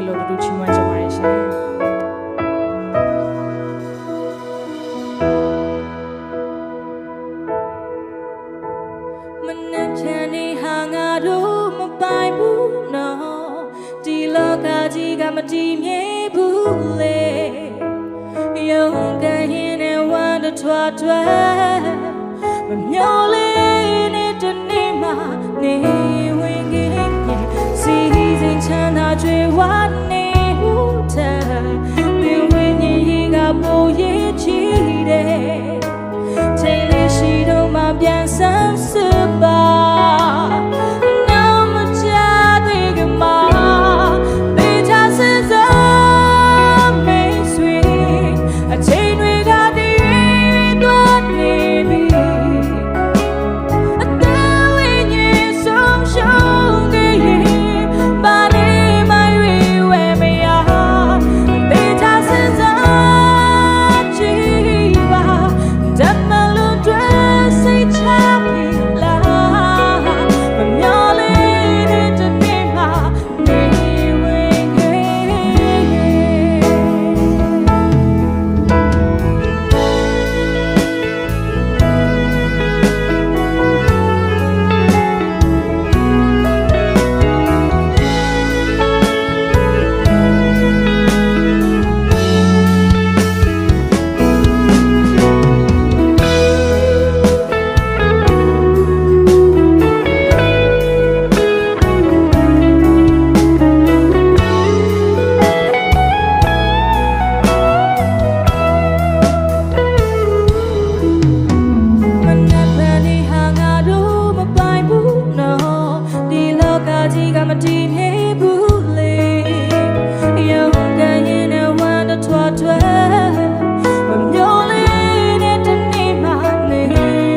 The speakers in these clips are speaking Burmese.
ခင်လို့တို့ချီးမွမ်းကြပါရရှင်မနက်ချန်နေဟာငါတို့မပိုင်ဘူးနော်ဒီလောကကြီးကမတည်မြဲဘူးလေယုံကဟင်းနဲ့ဝမ်းတထွားထွားမမျော်လင့်နေတဲ့နေ့မှာနေ 最完美。 မတည်နေဘူးလေရုံကရင်နဲ့ဝမ်းတော့ထွားထွားမမျောလေးနဲ့တနေ့မှနေ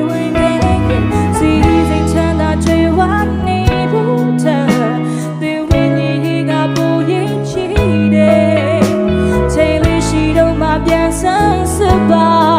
ဝင်နေခင်စီစဉ်ချမ်းသာချွေဝါနေဘူးတာသင်ဝင်ကြီးကပူရင်ချီတယ်ချိန်လေးရှိတော့မှပြန်ဆန်းစပါ